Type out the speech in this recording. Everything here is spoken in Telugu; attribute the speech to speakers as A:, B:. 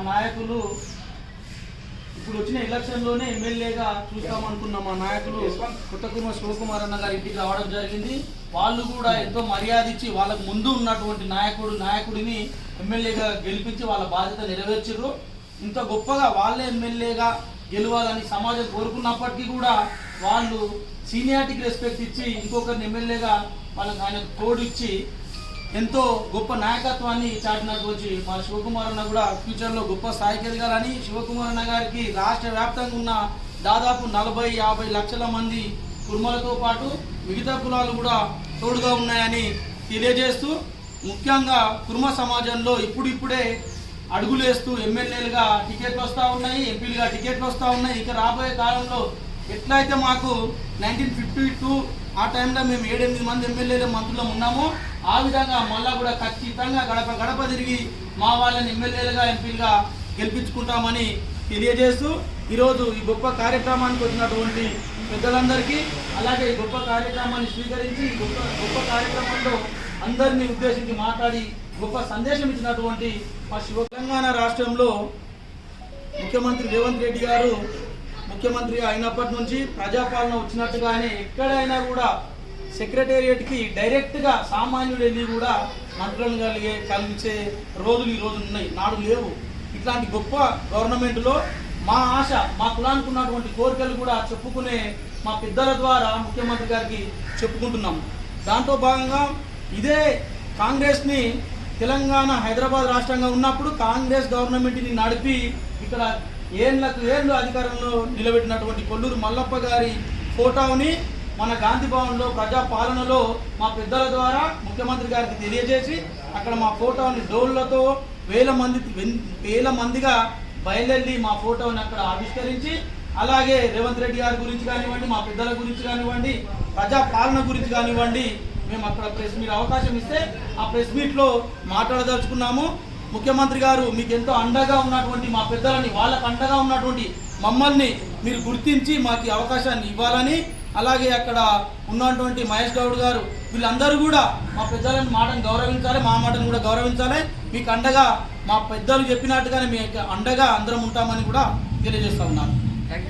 A: మా నాయకులు ఇప్పుడు వచ్చిన ఎలక్షన్లోనే ఎమ్మెల్యేగా చూస్తామనుకున్న మా నాయకులు కొత్తకుమార్ శివకుమార్ అన్న గారి ఇంటికి రావడం జరిగింది. వాళ్ళు కూడా ఎంతో మర్యాద ఇచ్చి వాళ్ళకు ముందు ఉన్నటువంటి నాయకుడు నాయకుడిని ఎమ్మెల్యేగా గెలిపించి వాళ్ళ బాధ్యత నెరవేర్చారు ఇంత గొప్పగా వాళ్ళే ఎమ్మెల్యేగా గెలవాలని సమాజం కోరుకున్నప్పటికీ కూడా వాళ్ళు సీనియారిటీకి రెస్పెక్ట్ ఇచ్చి ఇంకొకరిని ఎమ్మెల్యేగా వాళ్ళకి ఆయనకు తోడు ఇచ్చి ఎంతో గొప్ప నాయకత్వాన్ని చాటినటువంటి మా శివకుమార్ అన్న కూడా ఫ్యూచర్లో గొప్ప స్థాయికి ఎదగాలని శివకుమార్ అన్న గారికి రాష్ట్ర వ్యాప్తంగా ఉన్న దాదాపు నలభై యాభై లక్షల మంది కుర్మలతో పాటు మిగతా కులాలు కూడా తోడుగా ఉన్నాయని తెలియజేస్తూ ముఖ్యంగా కుర్మ సమాజంలో ఇప్పుడిప్పుడే అడుగులేస్తూ ఎమ్మెల్యేలుగా టికెట్లు వస్తూ ఉన్నాయి ఎంపీలుగా టికెట్లు వస్తూ ఉన్నాయి. ఇక రాబోయే కాలంలో ఎట్లయితే మాకు నైన్టీన్ ఫిఫ్టీ టూ ఆ టైంలో మేము ఏడెనిమిది మంది ఎమ్మెల్యేలు మంత్రులు ఉన్నామో ఆ విధంగా మళ్ళా కూడా ఖచ్చితంగా గడప గడప తిరిగి మా వాళ్ళని ఎమ్మెల్యేలుగా ఎంపీలుగా గెలిపించుకుంటామని తెలియజేస్తూ ఈరోజు ఈ గొప్ప కార్యక్రమానికి వచ్చినటువంటి పెద్దలందరికీ అలాగే ఈ గొప్ప కార్యక్రమాన్ని స్వీకరించి గొప్ప గొప్ప కార్యక్రమంలో అందరినీ ఉద్దేశించి మాట్లాడి గొప్ప సందేశం ఇచ్చినటువంటి మా శివ తెలంగాణ రాష్ట్రంలో ముఖ్యమంత్రి రేవంత్ రెడ్డి గారు ముఖ్యమంత్రి అయినప్పటి నుంచి ప్రజాపాలన వచ్చినట్టుగానే ఎక్కడైనా కూడా సెక్రటేరియట్కి డైరెక్ట్గా సామాన్యుడు వెళ్ళి కూడా మంత్రులను కలిగే కలిగించే రోజులు ఈ రోజు ఉన్నాయి నాడు లేవు. ఇట్లాంటి గొప్ప గవర్నమెంట్లో మా ఆశ మా కులానికి ఉన్నటువంటి కోరికలు కూడా చెప్పుకునే మా పెద్దల ద్వారా ముఖ్యమంత్రి గారికి చెప్పుకుంటున్నాము దాంతో భాగంగా ఇదే కాంగ్రెస్ని తెలంగాణ హైదరాబాద్ రాష్ట్రంగా ఉన్నప్పుడు కాంగ్రెస్ గవర్నమెంట్ని నడిపి ఇక్కడ ఏళ్ళకు ఏళ్ళు అధికారంలో నిలబెట్టినటువంటి కొల్లూరు మల్లప్ప గారి ఫోటోని మన గాంధీ భవన్లో ప్రజా పాలనలో మా పెద్దల ద్వారా ముఖ్యమంత్రి గారికి తెలియజేసి అక్కడ మా ఫోటోని డోళ్ళతో వేల మంది వేల మందిగా బయలుదేరి మా ఫోటోని అక్కడ ఆవిష్కరించి అలాగే రేవంత్ రెడ్డి గారి గురించి కానివ్వండి మా పెద్దల గురించి కానివ్వండి ప్రజా పాలన గురించి కానివ్వండి మేము అక్కడ ప్రెస్ మీట్ అవకాశం ఇస్తే ఆ ప్రెస్ మీట్లో మాట్లాడదలుచుకున్నాము. ముఖ్యమంత్రి గారు మీకు ఎంతో అండగా ఉన్నటువంటి మా పెద్దలని వాళ్ళకు అండగా ఉన్నటువంటి మమ్మల్ని మీరు గుర్తించి మాకు అవకాశాన్ని ఇవ్వాలని అలాగే అక్కడ ఉన్నటువంటి మహేష్ గౌడ్ గారు వీళ్ళందరూ కూడా మా పెద్దలని మాటను గౌరవించాలి మా మాటను కూడా గౌరవించాలి. మీకు అండగా మా పెద్దలు చెప్పినట్టుగానే మీకు అండగా అందరం ఉంటామని కూడా తెలియజేస్తా ఉన్నాను.
B: Thank you